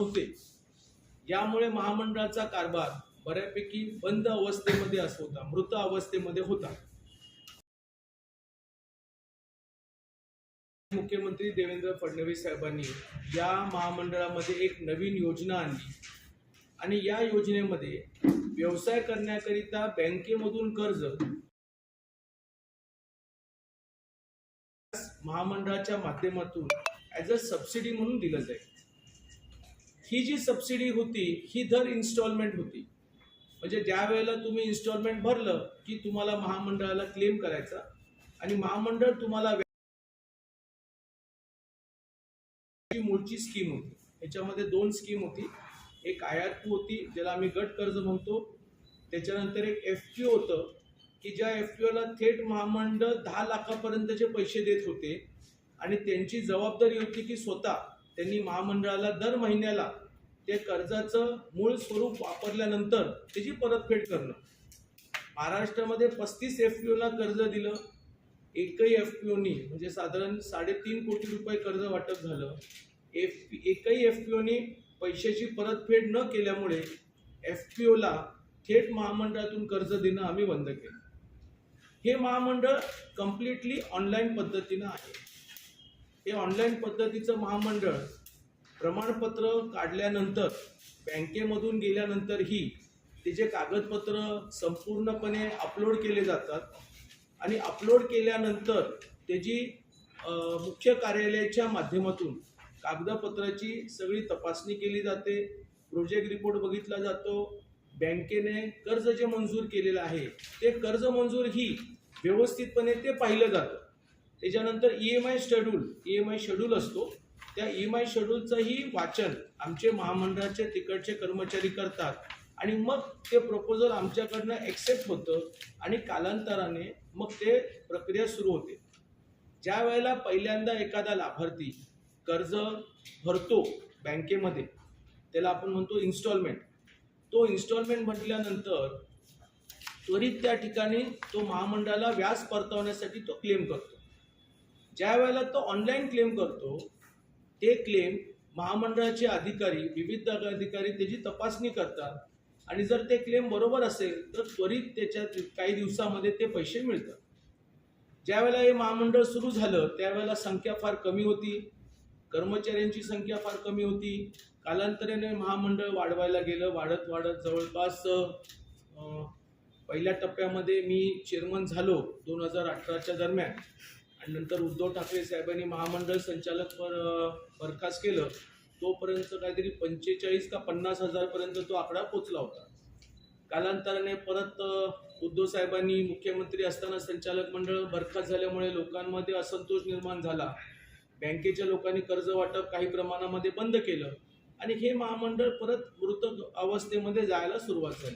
होते. यामुळे महामंडळाचा कारभार बऱ्यापैकी बंद अवस्थेमध्ये असं होता मृत अवस्थेमध्ये होता. मुख्यमंत्री देवेंद्र फडणवीस साहेबांनी या महामंडळामध्ये एक नवीन योजना आणली. आणि या योजनेमध्ये व्यवसाय करण्याकरिता बँकेमधून कर्ज महामंडळाच्या माध्यमातून ॲज अ सबसिडी म्हणून दिलं जाईल. ही जी सबसिडी होती ही दर इन्स्टॉलमेंट होती. म्हणजे ज्या वेळेला तुम्ही इन्स्टॉलमेंट भरलं की तुम्हाला महामंडळाला क्लेम करायचा आणि महामंडळ तुम्हाला मूळची स्कीम होती. याच्यामध्ये दोन स्कीम होती. एक आयात होती ज्याला आम्ही गट कर्ज म्हणतो. त्याच्यानंतर एक एफ पी होतं की ज्या एफ पी ओला थेट महामंडळ दहा लाखापर्यंतचे पैसे देत होते. आणि त्यांची जबाबदारी होती की स्वतः त्यांनी महामंडळाला दर महिन्याला ते कर्जाचं मूळ स्वरूप वापरल्यानंतर त्याची परतफेड करणं. महाराष्ट्रामध्ये पस्तीस एफ पी ओला कर्ज दिलं. एकही एफ पी ओनी म्हणजे साधारण साडेतीन कोटी रुपये कर्ज वाटप झालं. एफ पी एकही एफ पी ओनी पैशाची परतफेड न केल्यामुळे एफ पी ओला थेट महामंडळातून कर्ज देणं आम्ही बंद केलं. हे महामंडळ कम्प्लिटली ऑनलाईन पद्धतीनं आहे. हे ऑनलाईन पद्धतीचं महामंडळ प्रमाणपत्र काढल्यानंतर बँकेमधून गेल्यानंतरही त्याचे कागदपत्र संपूर्णपणे अपलोड केले जातात आणि अपलोड केल्यानंतर त्याची मुख्य कार्यालयाच्या माध्यमातून कागदपत्राची सगळी तपासणी केली जाते प्रोजेक्ट रिपोर्ट बघितला जातो बँकेने कर्ज जे मंजूर केलेलं आहे ते कर्ज मंजूर ही व्यवस्थितपणे ते पाहिलं जातं. त्याच्यानंतर E M I schedule E M I schedule असतो. त्या ई एम आय शेड्यूलचंही वाचन आमचे महामंडळाचे तिकडचे कर्मचारी करतात. आणि मग ते प्रपोजल आमच्याकडनं ॲक्सेप्ट होतं आणि कालांतराने मग ते प्रक्रिया सुरू होते. ज्या वेळेला पहिल्यांदा एखादा लाभार्थी कर्ज भरतो बँकेमध्ये त्याला आपण म्हणतो इन्स्टॉलमेंट तो इन्स्टॉलमेंट म्हटल्यानंतर त्वरित त्या ठिकाणी तो महामंडळाला व्याज परतवण्यासाठी तो क्लेम करतो. ज्या वेळेला तो ऑनलाईन क्लेम करतो ते क्लेम महामंडळाचे अधिकारी विविध अधिकारी त्याची तपासणी करतात. आणि जर ते क्लेम बरोबर असेल तर त्वरित त्याच्यात काही दिवसामध्ये ते पैसे मिळतात. ज्या वेळेला हे महामंडळ सुरू झालं त्यावेळेला संख्या फार कमी होती. कर्मचाऱ्यांची संख्या फार कमी होती. कालांतराने महामंडळ वाढवायला गेलं. वाढत वाढत जवळपास पहिल्या टप्प्यामध्ये मी चेअरमन झालो दोन हजार अठराच्या दरम्यान. आणि नंतर उद्धव ठाकरे साहेबांनी महामंडळ संचालक पर बरखास्त केलं तोपर्यंत काहीतरी पंचेचाळीस का पन्नास हजारपर्यंत तो आकडा पोचला होता. कालांतराने परत उद्धव साहेबांनी मुख्यमंत्री असताना संचालक मंडळ बरखास्त झाल्यामुळे लोकांमध्ये असंतोष निर्माण झाला. बँकेच्या लोकांनी कर्ज वाटप काही प्रमाणामध्ये बंद केलं आणि हे महामंडळ परत मृत अवस्थेमध्ये जायला सुरुवात झाली.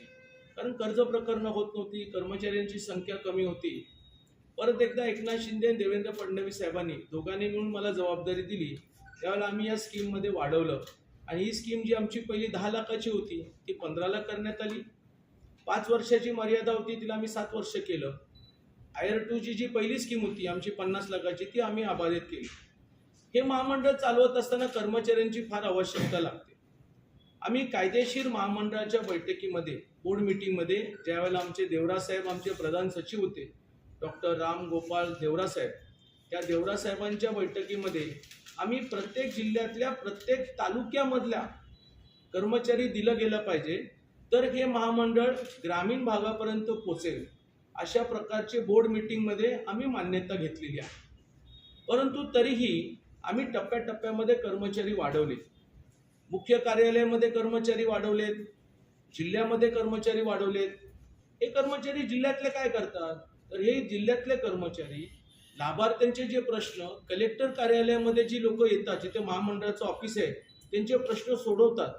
कारण कर्ज प्रकरणं होत नव्हती कर्मचाऱ्यांची संख्या कमी होती. परत एकदा एकनाथ शिंदे आणि देवेंद्र फडणवीस साहेबांनी दोघांनी मिळून मला जबाबदारी दिली. त्यावेळेला आम्ही या स्कीममध्ये वाढवलं. आणि ही स्कीम जी आमची पहिली दहा लाखाची होती ती पंधरा लाख करण्यात आली. पाच वर्षाची मर्यादा होती तिला आम्ही सात वर्ष केलं. आयर टूची जी पहिली स्कीम होती आमची पन्नास लाखाची ती आम्ही अबाधित केली. हे महामंडळ चालवत असताना कर्मचाऱ्यांची फार आवश्यकता लागते. आम्ही कायदेशीर महामंडळाच्या बैठकीमध्ये बोर्ड मिटिंगमध्ये ज्यावेळेला आमचे देवरा साहेब आमचे प्रधान सचिव होते डॉक्टर राम गोपाळ देवरासाहेब. त्या देवरासाहेबांच्या बैठकीमध्ये आम्ही प्रत्येक जिल्ह्यातल्या प्रत्येक तालुक्यामधल्या कर्मचारी दिलं गेलं पाहिजे. तर हे महामंडळ ग्रामीण भागापर्यंत पोचेल. अशा प्रकारचे बोर्ड मिटिंगमध्ये आम्ही मान्यता घेतलेली आहे. परंतु तरीही आम्ही टप्प्याटप्प्यामध्ये कर्मचारी वाढवले. मुख्य कार्यालयामध्ये कर्मचारी वाढवलेत. जिल्ह्यामध्ये कर्मचारी वाढवलेत. हे कर्मचारी जिल्ह्यातले काय करतात? तर हे जिल्ह्यातले कर्मचारी लाभार्थ्यांचे जे प्रश्न कलेक्टर कार्यालयामध्ये जी लोक येतात जिथे महामंडळाचं ऑफिस आहे त्यांचे प्रश्न सोडवतात.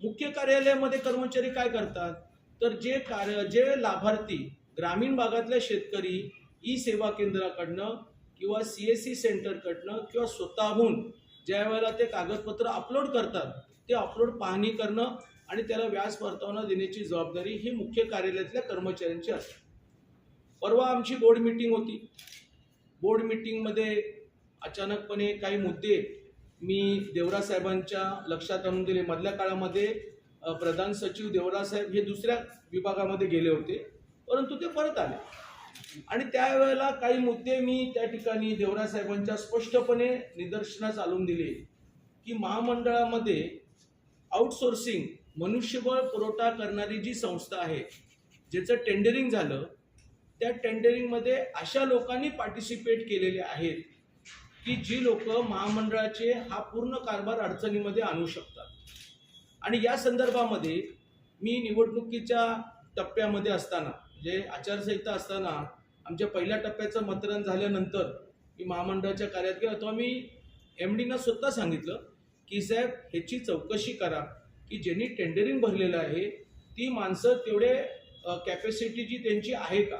मुख्य कार्यालयामध्ये कर्मचारी काय करतात? तर जे कार्य जे लाभार्थी ग्रामीण भागातल्या शेतकरी ई सेवा केंद्राकडनं किंवा सी एस सी सेंटरकडनं किंवा स्वतःहून ज्या वेळेला ते कागदपत्र अपलोड करतात ते अपलोड पाहणी करणं आणि त्याला व्याज परतावा देण्याची जबाबदारी ही मुख्य कार्यालयातल्या कर्मचाऱ्यांची असते. परवा आमची बोर्ड मिटिंग होती. बोर्ड मिटिंगमध्ये अचानकपणे काही मुद्दे मी देवरा साहेबांच्या लक्षात आणून दिले. मधल्या काळामध्ये प्रधान सचिव देवरा साहेब हे दुसऱ्या विभागामध्ये गेले होते परंतु ते परत आले. आणि त्यावेळेला काही मुद्दे मी त्या ठिकाणी देवरा साहेबांच्या स्पष्टपणे निदर्शनास आणून दिले की महामंडळामध्ये आउटसोर्सिंग मनुष्यबळ पुरवठा करणारी जी संस्था आहे ज्याचं टेंडरिंग झालं त्या टेंडरिंगमध्ये अशा लोकांनी पार्टिसिपेट केलेले आहेत की जी लोक महामंडळाचे हा पूर्ण कारभार अडचणीमध्ये आणू शकतात. आणि या संदर्भामध्ये मी निवडणुकीच्या टप्प्यामध्ये असताना म्हणजे आचारसंहिता असताना आमच्या पहिल्या टप्प्याचं मतदान झाल्यानंतर मी महामंडळाच्या कार्यात गेलो. तेव्हा मी एम डीनं स्वतः सांगितलं की साहेब ह्याची चौकशी करा की ज्यांनी टेंडरिंग भरलेलं आहे ती माणसं तेवढे कॅपॅसिटी जी त्यांची आहे का?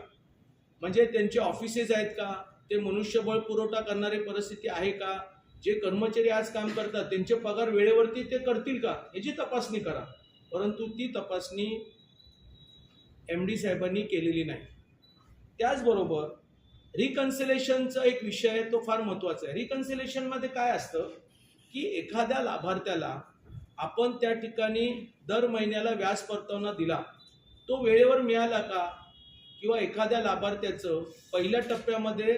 म्हणजे त्यांचे ऑफिसेस आहेत का? ते मनुष्यबळ पुरवठा करणारी परिस्थिती आहे का? जे कर्मचारी आज काम करतात त्यांचे पगार वेळेवरती ते करतील का? याची तपासणी करा. परंतु ती तपासणी एम डी साहेबांनी केलेली नाही. त्याचबरोबर रिकन्सिलेशनचा एक विषय आहे तो फार महत्त्वाचा आहे. रिकन्सिलेशनमध्ये काय असतं की एखाद्या लाभार्थ्याला आपण त्या ठिकाणी दर महिन्याला व्याज परतावा दिला तो वेळेवर मिळाला का? किंवा एखाद्या लाभार्थ्याचं पहिल्या टप्प्यामध्ये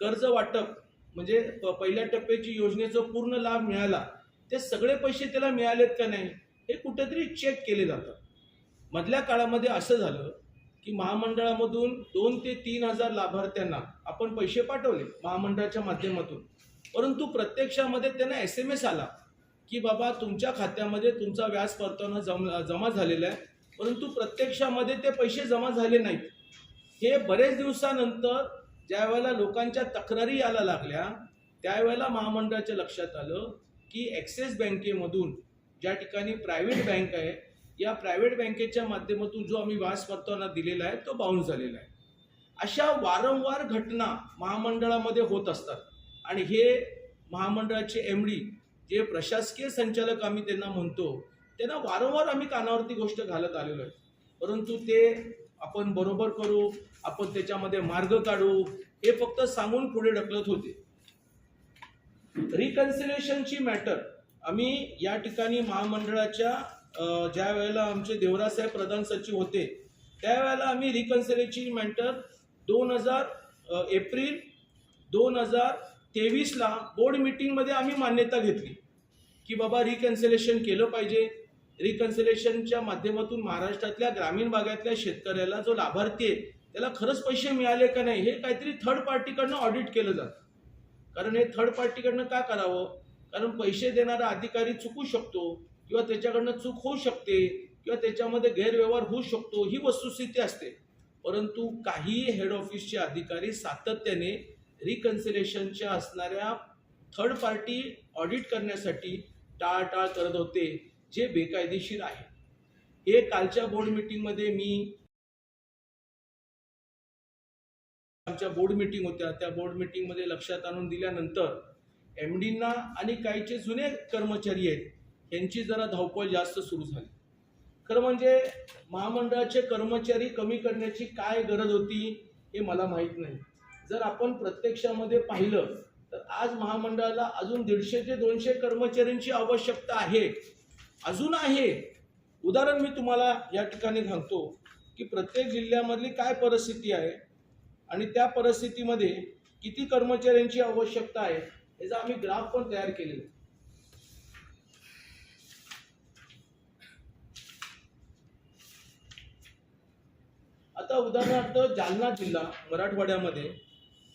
कर्ज वाटप म्हणजे प- पहिल्या टप्प्याची योजनेचं पूर्ण लाभ मिळाला ते सगळे पैसे त्याला मिळालेत का नाही हे कुठेतरी चेक केले जातं मधल्या काळामध्ये असं झालं की महामंडळामधून दोन ते तीन हजार लाभार्थ्यांना आपण पैसे पाठवले महामंडळाच्या माध्यमातून. परंतु प्रत्यक्षामध्ये त्यांना एस एम एस आला की बाबा तुमच्या खात्यामध्ये तुमचा व्याज परतावा जम जमा झालेला आहे परंतु प्रत्यक्षामध्ये ते पैसे जमा झाले नाहीत. हे बरेच दिवसानंतर ज्या वेळेला लोकांच्या तक्रारी यायला लागल्या त्यावेळेला महामंडळाच्या लक्षात आलं की ॲक्सिस बँकेमधून ज्या ठिकाणी प्रायव्हेट बँक आहे या प्रायव्हेट बँकेच्या माध्यमातून जो आम्ही वास परतावा दिलेला आहे तो बाउन्स झालेला आहे. अशा वारंवार घटना महामंडळामध्ये होत असतात. आणि हे महामंडळाचे एम डी जे प्रशासकीय संचालक आम्ही त्यांना म्हणतो त्यांना वारंवार आम्ही कानावरती गोष्ट घालत आलेलो आहे. परंतु ते आपण बरोबर करू आपण त्याच्यामध्ये मार्ग काढू हे फक्त सांगून पुढे ढकलत होते. रिकन्सिलेशनची मॅटर आम्ही या ठिकाणी महामंडळाच्या ज्या वेळेला आमचे देवरासाहेब प्रधान सचिव होते त्यावेळेला आम्ही रिकन्सिलेशनची मॅटर दोन हजार एप्रिल दोन हजार तेवीसला बोर्ड मिटिंगमध्ये आम्ही मान्यता घेतली की बाबा रिकन्सिलेशन केलं पाहिजे. रिकन्सिलेशनच्या माध्यमातून महाराष्ट्रातल्या ग्रामीण भागातल्या शेतकऱ्याला जो लाभार्थी आहे त्याला खरंच पैसे मिळाले का नाही हे काहीतरी थर्ड पार्टीकडनं ऑडिट केलं जातं. कारण हे थर्ड पार्टीकडनं का करावं? कारण पैसे देणारा अधिकारी चुकू शकतो किंवा त्याच्याकडनं चूक होऊ शकते किंवा त्याच्यामध्ये गैरव्यवहार होऊ शकतो ही वस्तुस्थिती असते. परंतु काही हेड ऑफिसचे अधिकारी सातत्याने रिकन्सिलेशनच्या असणाऱ्या थर्ड पार्टी ऑडिट करण्यासाठी टाळाटाळ करत होते. जे बेकायदेशीर आहे. हे कालच्या बोर्ड मीटिंगमध्ये मी आमच्या बोर्ड मीटिंग होत्या. त्या बोर्ड मीटिंगमध्ये लक्षात आणून दिल्यानंतर एम डींना आणि काहीचे जुने कर्मचारी आहेत यांची जरा धावपळ जास्त सुरू झाली. खरं म्हणजे महामंडळाचे कर्मचारी कमी करण्याची काय गरज होती हे मला माहीत नाही. जर आपण प्रत्यक्षामध्ये पाहिलं तर आज महामंडळाला अजून दीडशे ते दोनशे कर्मचाऱ्यांची आवश्यकता आहे. अजून आहे उदाहरण मी तुम्हाला या ठिकाणी सांगतो की प्रत्येक जिल्ह्यामधली काय परिस्थिती आहे आणि त्या परिस्थितीमध्ये किती कर्मचाऱ्यांची आवश्यकता आहे याचा आम्ही ग्राफ पण तयार केलेला आहे. आता उदाहरणार्थ जालना जिल्हा मराठवाड्यामध्ये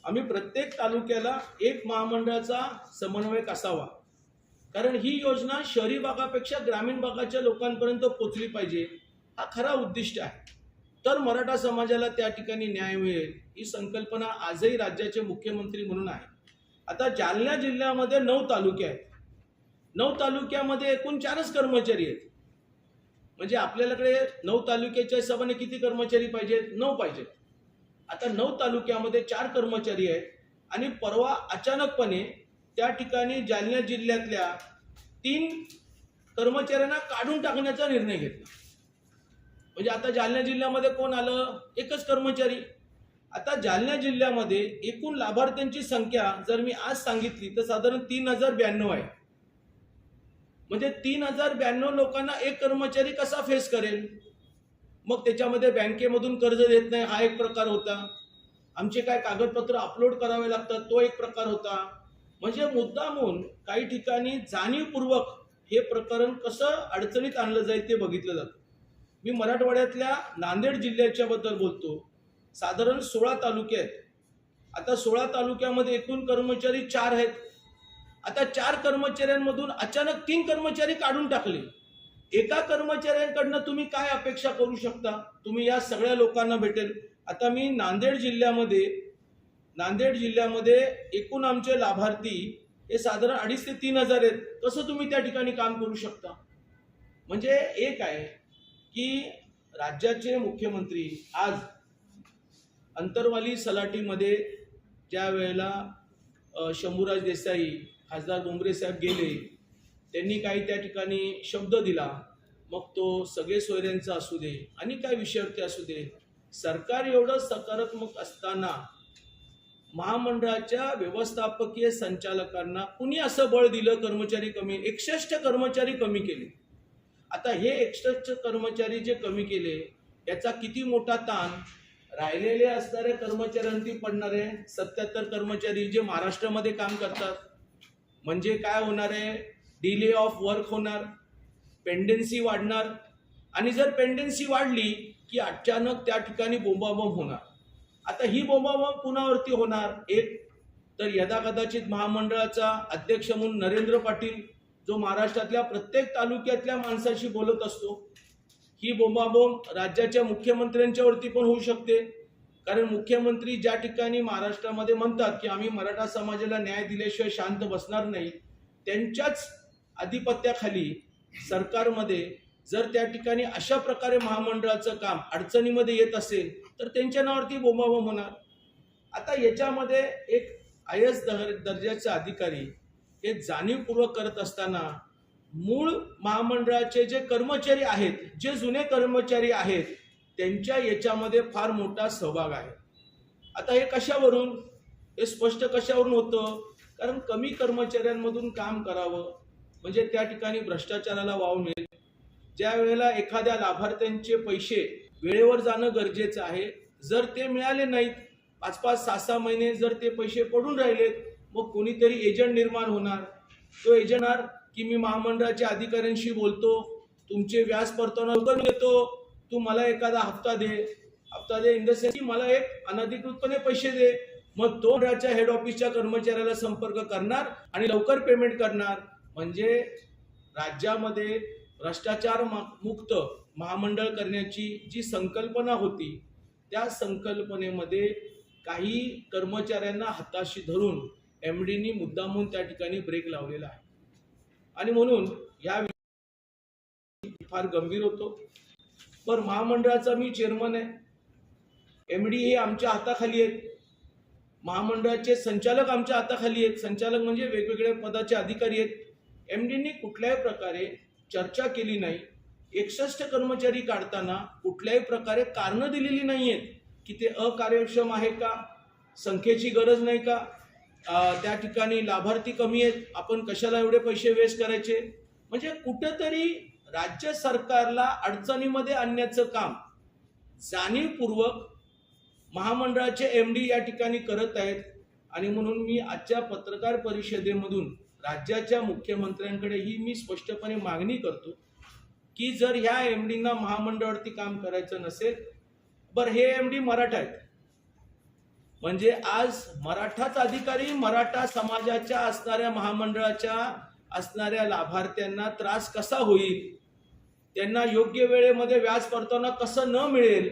आम्ही प्रत्येक तालुक्याला एक महामंडळाचा समन्वयक असावा कारण ही योजना शहरी भागापेक्षा ग्रामीण भागाच्या लोकांपर्यंत पोचली पाहिजे हा खरा उद्दिष्ट आहे. तर मराठा समाजाला त्या ठिकाणी न्याय मिळेल ही संकल्पना आजही राज्याचे मुख्यमंत्री म्हणून आहे. आता जालना जिल्ह्यामध्ये नऊ तालुके आहेत. नऊ तालुक्यामध्ये एकूण चारच कर्मचारी आहेत. म्हणजे आपल्याकडे नऊ तालुक्याच्या हिशोबाने किती कर्मचारी पाहिजेत? नऊ पाहिजेत. आता नऊ तालुक्यामध्ये चार कर्मचारी आहेत आणि परवा अचानकपणे त्या ठिकाणी जालना जिल्ह्यातल्या तीन कर्मचाऱ्यांना काढून टाकण्याचा निर्णय घेतला. म्हणजे आता जालना जिल्ह्यामध्ये कोण आलं? एकच कर्मचारी. आता जालना जिल्ह्यामध्ये एकूण लाभार्थ्यांची संख्या जर मी आज सांगितली तर साधारण तीन हजार ब्याण्णव आहे. म्हणजे तीन हजार ब्याण्णव लोकांना एक कर्मचारी कसा फेस करेल? मग त्याच्यामध्ये बँकेमधून कर्ज देत नाही हा एक प्रकार होता. आमचे काय कागदपत्र अपलोड करावे लागतात तो एक प्रकार होता. म्हणजे मुद्दामून काही ठिकाणी जाणीवपूर्वक हे प्रकरण कसं अडचणीत आणलं जाईल ते बघितलं जातं. मी मराठवाड्यातल्या नांदेड जिल्ह्याच्याबद्दल बोलतो. साधारण सोळा तालुके आहेत. आता सोळा तालुक्यामध्ये एकूण कर्मचारी चार आहेत. आता चार कर्मचाऱ्यांमधून अचानक तीन कर्मचारी काढून टाकले. एका कर्मचाऱ्यांकडनं तुम्ही काय अपेक्षा करू शकता? तुम्ही या सगळ्या लोकांना भेटेल. आता मी नांदेड जिल्ह्यामध्ये नांदेड जिल्ह्यामध्ये एकूण आमचे लाभार्थी हे साधारण अडीच ते तीन हजार आहेत. कसं तुम्ही त्या ठिकाणी काम करू शकता? म्हणजे एक आहे की राज्याचे मुख्यमंत्री आज अंतरवाली सलाटीमध्ये ज्या वेळेला शंभूराज देसाई खासदार डोंगरे साहेब गेले त्यांनी काही त्या ठिकाणी शब्द दिला. मग तो सगळे सोयऱ्यांचा असू दे आणि काय विषयावरती असू दे. सरकार एवढं सकारात्मक असताना महामंडळाच्या व्यवस्थापकीय संचालकांना कुणी असं बळ दिलं कर्मचारी कमी एकसष्ट कर्मचारी कमी केले? आता हे एकसष्ट कर्मचारी जे कमी केले याचा किती मोठा ताण? राहिलेले असणाऱ्या कर्मचाऱ्यांती पडणार आहे सत्याहत्तर कर्मचारी जे महाराष्ट्रामध्ये काम करतात. म्हणजे काय होणार आहे? डिले ऑफ वर्क होणार पेंडेन्सी वाढणार. आणि जर पेंडेन्सी वाढली की अचानक त्या ठिकाणी बोंबाबोंब होणार. आता ही बोंबाबोंब पुनावरती होणार? एक तर यदा कदाचित महामंडळाचा अध्यक्ष म्हणून नरेंद्र पाटील जो महाराष्ट्रातल्या प्रत्येक तालुक्यातल्या माणसाशी बोलत असतो ही बोंबाबोंब राज्याच्या मुख्यमंत्र्यांच्यावरती पण होऊ शकते. कारण मुख्यमंत्री ज्या ठिकाणी महाराष्ट्रामध्ये म्हणतात की आम्ही मराठा समाजाला न्याय दिल्याशिवाय शांत बसणार नाही त्यांच्याच आधिपत्याखाली सरकारमध्ये जर त्या ठिकाणी अशा प्रकारे महामंडळाचं काम अडचणीमध्ये येत असेल तर त्यांच्या नावावरती बोंबाबोंब होणार. आता याच्यामध्ये एक आय एस दर्जाचे अधिकारी हे जाणीवपूर्वक करत असताना मूळ महामंडळाचे जे कर्मचारी आहेत जे जुने कर्मचारी आहेत त्यांच्या याच्यामध्ये फार मोठा सहभाग आहे. आता हे कशावरून? हे स्पष्ट कशावरून होतं? कारण कमी कर्मचाऱ्यांमधून काम करावं म्हणजे त्या ठिकाणी भ्रष्टाचाराला वाव मिळेल. ज्या वेळेला एखाद्या लाभार्थ्यांचे पैसे वेळेवर जाणं गरजेचं आहे. जर ते मिळाले नाहीत पाच पाच सहा सहा महिने जर ते पैसे पडून राहिलेत मग कोणीतरी एजंट निर्माण होणार. तो एजंट की मी महामंडळाच्या अधिकाऱ्यांशी बोलतो तुमचे व्याज परताना लवकर देतो तू मला एखादा हप्ता दे. हप्ता दे इन द सेन्स की मला एक अनधिकृतपणे पैसे दे. मग तो मंडळाच्या हेड ऑफिसच्या कर्मचाऱ्याला संपर्क करणार आणि लवकर पेमेंट करणार. म्हणजे राज्यामध्ये भ्रष्टाचार मा- मुक्त महामंडळ करण्याची जी संकल्पना होती त्या संकल्पनेमध्ये काही कर्मचाऱ्यांना हाताशी धरून एम डीनी मुद्दामून त्या ठिकाणी ब्रेक लावलेला आहे. आणि म्हणून या फार गंभीर होतो. पण महामंडळाचा मी चेअरमन आहे. एम डी हे आमच्या हाताखाली आहेत. महामंडळाचे संचालक आमच्या हाताखाली आहेत. संचालक म्हणजे वेगवेगळ्या पदाचे अधिकारी आहेत. एम डीनी कुठल्याही प्रकारे चर्चा केली नाही एकसष्ट कर्मचारी काढताना कुठल्याही प्रकारे कारणं दिलेली नाही आहेत की ते अकार्यक्षम आहे का संख्येची गरज नाही का त्या ठिकाणी लाभार्थी कमी आहेत आपण कशाला एवढे पैसे वेस्ट करायचे? म्हणजे कुठंतरी राज्य सरकारला अडचणीमध्ये आणण्याचं काम जाणीवपूर्वक महामंडळाचे एम डी या ठिकाणी करत आहेत. आणि म्हणून मी आजच्या पत्रकार परिषदेमधून राज्याच्या मुख्यमंत्र्यांकडे ही मी स्पष्टपणे मागणी करतो की जर ह्या एम डीना महामंडळावरती काम करायचं नसेल बरं हे एम डी मराठा आहेत. म्हणजे आज मराठाच अधिकारी मराठा समाजाच्या असणाऱ्या महामंडळाच्या असणाऱ्या लाभार्थ्यांना त्रास कसा होईल? त्यांना योग्य वेळेमध्ये व्याज परताना कसं न मिळेल?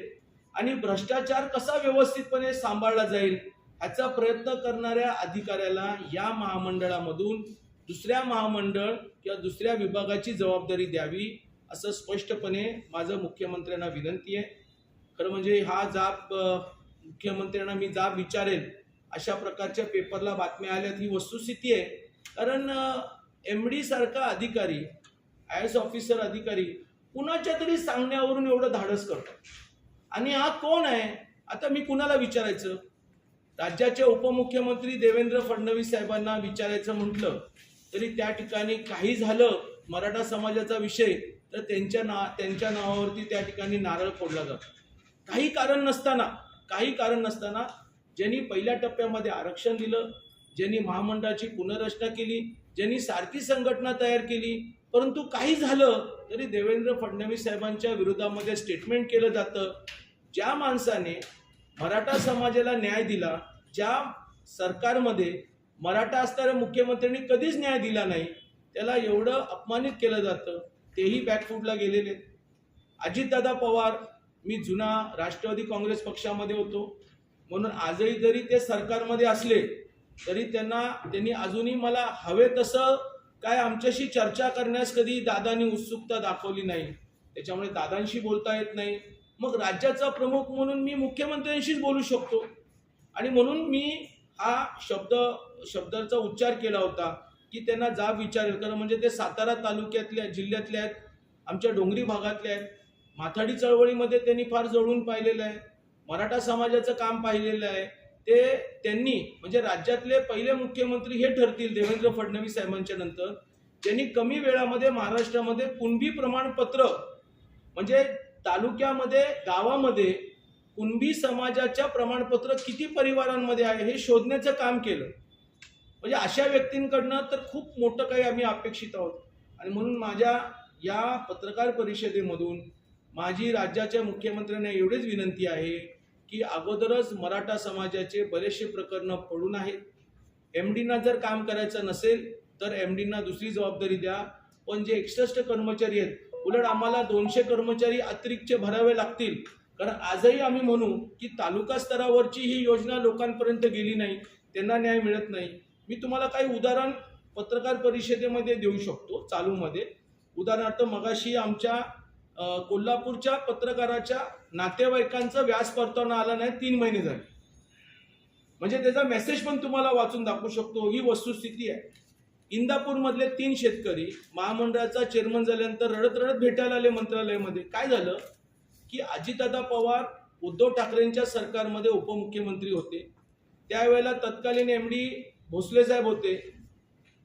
आणि भ्रष्टाचार कसा व्यवस्थितपणे सांभाळला जाईल? ह्याचा प्रयत्न करणाऱ्या अधिकाऱ्याला या महामंडळामधून दुसऱ्या महामंडळ किंवा दुसऱ्या विभागाची जबाबदारी द्यावी असं स्पष्टपणे माझं मुख्यमंत्र्यांना विनंती आहे. खरं म्हणजे हा जाब मुख्यमंत्र्यांना मी जाब विचारेल अशा प्रकारच्या पेपरला बातम्या आल्यात ही वस्तुस्थिती आहे. कारण एम डी सारखा अधिकारी आय एस ऑफिसर अधिकारी कुणाच्या तरी सांगण्यावरून एवढं धाडस करतो आणि हा कोण आहे? आता मी कुणाला विचारायचं? राज्याचे उपमुख्यमंत्री देवेंद्र फडणवीस साहेबांना विचारायचं म्हटलं तरी त्या ठिकाणी काही झालं मराठा समाजाचा विषय तर त्यांच्या ना त्यांच्या नावावरती त्या ठिकाणी नारळ फोडला जातो. काही कारण नसताना काही कारण नसताना ज्यांनी पहिल्या टप्प्यामध्ये आरक्षण दिलं ज्यांनी महामंडळाची पुनर्रचना केली ज्यांनी सारखी संघटना तयार केली परंतु काही झालं तरी देवेंद्र फडणवीस साहेबांच्या विरोधामध्ये स्टेटमेंट केलं जातं. ज्या माणसाने मराठा समाजाला न्याय दिला ज्या सरकारमध्ये मराठा असणाऱ्या मुख्यमंत्र्यांनी कधीच न्याय दिला नाही. त्याला एवढं अपमानित केलं जातं. तेही बॅकफूटला गेलेले. आहेत. अजितदादा पवार मी जुना राष्ट्रवादी काँग्रेस पक्षामध्ये होतो. म्हणून आजही जरी ते सरकारमध्ये असले तरी त्यांना त्यांनी अजूनही मला हवे तसं काय आमच्याशी चर्चा करण्यास कधी दादांनी उत्सुकता दाखवली नाही. त्याच्यामुळे दादांशी बोलता येत नाही. मग राज्याचा प्रमुख म्हणून मी मुख्यमंत्र्यांशीच बोलू शकतो. आणि म्हणून मी हा शब्द शब्दाचा उच्चार केला होता की त्यांना जाब विचारेल. कारण म्हणजे ते सातारा तालुक्यातल्या जिल्ह्यातल्या आहेत. आमच्या डोंगरी भागातल्या आहेत. माथाडी चळवळीमध्ये त्यांनी फार जळून पाहिलेलं आहे. मराठा समाजाचं काम पाहिलेलं आहे. ते त्यांनी म्हणजे राज्यातले पहिले मुख्यमंत्री हे ठरतील देवेंद्र फडणवीस साहेबांच्या नंतर. त्यांनी कमी वेळामध्ये महाराष्ट्रामध्ये कुणबी प्रमाणपत्र म्हणजे तालुक्यामध्ये गावामध्ये कुणबी समाजाच्या प्रमाणपत्र किती परिवारांमध्ये आहे हे शोधण्याचं काम केलं. म्हणजे अशा व्यक्तींकडनं तर खूप मोठं काही आम्ही अपेक्षित आहोत. आणि म्हणून माझ्या या पत्रकार परिषदेमधून माझी राज्याच्या मुख्यमंत्र्यांना एवढीच विनंती आहे की अगोदरच मराठा समाजाचे बरेचसे प्रकरणं पडून आहेत. एम डीना जर काम करायचं नसेल तर एम डीना दुसरी जबाबदारी द्या. पण जे एकसष्ट कर्मचारी आहेत उलट आम्हाला दोनशे कर्मचारी अतिरिक्त भरावे लागतील. कारण आजही आम्ही म्हणू की तालुका स्तरावरची ही योजना लोकांपर्यंत गेली नाही त्यांना न्याय मिळत नाही. मी तुम्हाला काही उदाहरण पत्रकार परिषदेमध्ये देऊ शकतो चालूमध्ये. उदाहरणार्थ मगाशी आमच्या कोल्हापूरच्या पत्रकाराच्या नातेवाईकांचं व्याज परतावणा आला नाही तीन महिने झाले. म्हणजे त्याचा मेसेज पण तुम्हाला वाचून दाखवू शकतो ही वस्तुस्थिती आहे. इंदापूरमधले तीन शेतकरी महामंडळाचा चेअरमन झाल्यानंतर रडत रडत भेटायला आले मंत्रालयामध्ये. काय झालं? की अजितदादा पवार उद्धव ठाकरेंच्या सरकारमध्ये उपमुख्यमंत्री होते. त्यावेळेला तत्कालीन एम डी भोसले साहेब होते.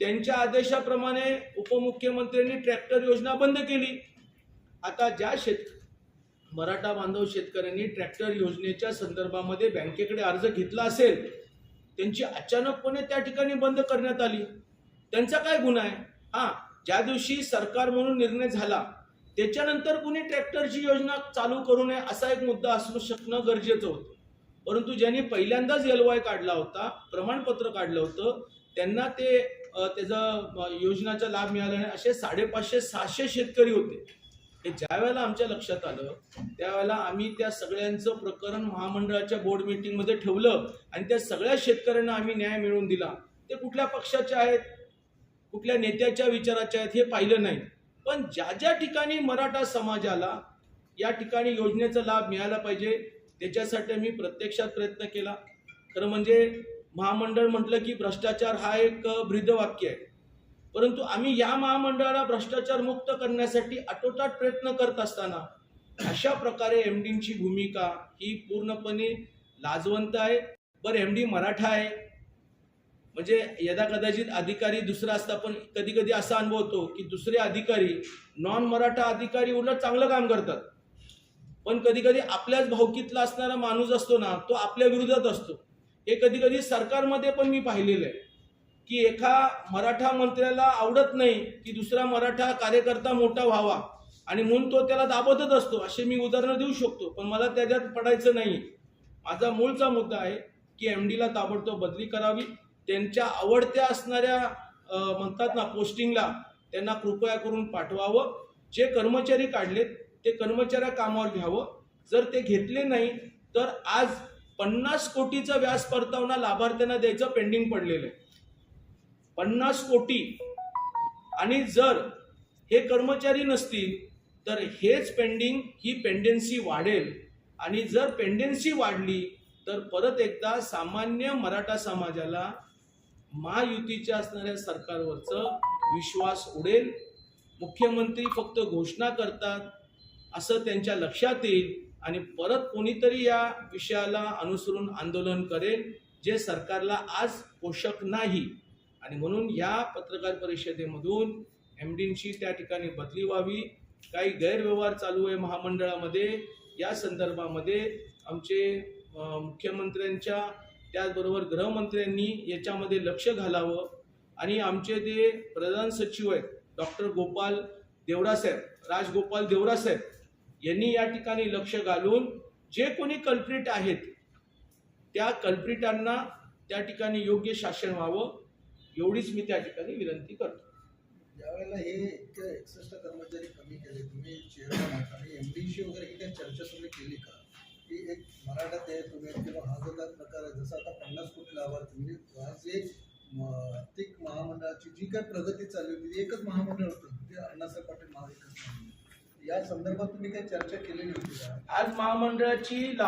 त्यांच्या आदेशाप्रमाणे उपमुख्यमंत्र्यांनी ट्रॅक्टर योजना बंद केली. आता ज्या शेत मराठा बांधव शेतकऱ्यांनी ट्रॅक्टर योजनेच्या संदर्भामध्ये बँकेकडे अर्ज घेतला असेल त्यांची अचानकपणे त्या ठिकाणी बंद करण्यात आली. त्यांचा काय गुन्हा आहे? हां ज्या दिवशी सरकार म्हणून निर्णय झाला त्याच्यानंतर कुणी ट्रॅक्टरची योजना चालू करू नये असा एक मुद्दा असू शकणं गरजेचं होतं. परंतु ज्यांनी पहिल्यांदाच एल वाय काढला होता प्रमाणपत्र काढलं होतं त्यांना ते त्याचं त्याचा योजनाचा लाभ मिळाला नाही. असे साडेपाचशे सहाशे शेतकरी होते. हे ज्या वेळेला आमच्या लक्षात आलं त्यावेळेला आम्ही त्या सगळ्यांचं प्रकरण महामंडळाच्या बोर्ड मिटिंगमध्ये ठेवलं आणि त्या सगळ्या शेतकऱ्यांना आम्ही न्याय मिळवून दिला. ते कुठल्या पक्षाचे आहेत? कुठल्या नेत्याच्या विचाराचे आहेत? हे पाहिलं नाही. पण ज्या ज्या ठिकाणी मराठा समाजाला या ठिकाणी योजनेचा लाभ मिळाला पाहिजे त्याच्यासाठी मी प्रत्यक्षात प्रयत्न केला. खरं म्हणजे महामंडळ म्हटलं की भ्रष्टाचार हा एक ब्रीदवाक्य आहे. परंतु आम्ही या महामंडळाला भ्रष्टाचार मुक्त करण्यासाठी आटोटाट प्रयत्न करत असताना अशा प्रकारे एम डींची भूमिका ही पूर्णपणे लाजवंत आहे. बरं एम डी मराठा आहे. म्हणजे यदा कदाचित अधिकारी दुसरा असता पण कधी कधी असा अनुभवतो की दुसरे अधिकारी नॉन मराठा अधिकारी उलट चांगलं काम करतात. पण कधी कधी आपल्याच भावकीतला असणारा माणूस असतो ना तो आपल्या विरोधात असतो. हे कधी कधी सरकारमध्ये पण मी पाहिलेलं आहे. की एका मराठा मंत्र्याला आवडत नाही की दुसरा मराठा कार्यकर्ता मोठा व्हावा आणि म्हणून तो त्याला दाबतच असतो. असे मी उदाहरणं देऊ शकतो पण मला त्याच्यात पडायचं नाही. माझा मूळचा मुद्दा आहे की एम डीला ताबडतोब बदली करावी. त्यांच्या आवडत्या असणाऱ्या म्हणतात ना पोस्टिंगला त्यांना कृपया करून पाठवावं. जे कर्मचारी काढलेत ते कर्मचाऱ्या कामावर घ्यावं. जर ते घेतले नाही तर आज पन्नास कोटीचा व्याज परतावना लाभार्थ्यांना द्यायचं पेंडिंग पडलेलं आहे. पन्नास कोटी. आणि जर हे कर्मचारी नसतील तर हेच पेंडिंग ही पेंडेन्सी वाढेल. आणि जर पेंडेन्सी वाढली तर परत एकदा सामान्य मराठा समाजाला महायुतीच्या असणाऱ्या सरकारवरचं विश्वास उडेल. मुख्यमंत्री फक्त घोषणा करतात असं त्यांच्या लक्षात येईल आणि परत कोणीतरी या विषयाला अनुसरून आंदोलन करेल जे सरकारला आज पोषक नाही. आणि म्हणून या पत्रकार परिषदेमधून एम डींची त्या ठिकाणी बदली व्हावी काही गैरव्यवहार चालू आहे महामंडळामध्ये. या संदर्भामध्ये आमचे मुख्यमंत्र्यांच्या त्याचबरोबर गृहमंत्र्यांनी याच्यामध्ये लक्ष घालावं. आणि आमचे जे प्रधान सचिव आहेत डॉक्टर गोपाल देवरासाहेब राजगोपाल देवरासाहेब यांनी या ठिकाणी लक्ष घालून जे कोणी कल्प्रिट आहेत त्या कल्प्रिटांना त्या ठिकाणी योग्य शासन व्हावं एवढीच मी त्या ठिकाणी विनंती करतो. ज्यावेळेला हे इतके एकसष्ट कर्मचारी कमी केले तुम्ही चेअरमन एम आणि एमडीशी वगैरे ही काही चर्चा तुम्ही केली का? की एक मराठात आहे तुम्ही किंवा हा जो काय प्रकार आहे जसं आता पन्नास कोटी लाभार्थी म्हणजे हा जे आर्थिक महामंडळाची जी काय प्रगती चालली होती ती एकच महामंडळ होतं ते म्हणजे अण्णासाहेब पाटील महाविकास महामंडळ या संदर्भात तुम्ही काही चर्चा केलेली होती का? आज महामंडळाची ला-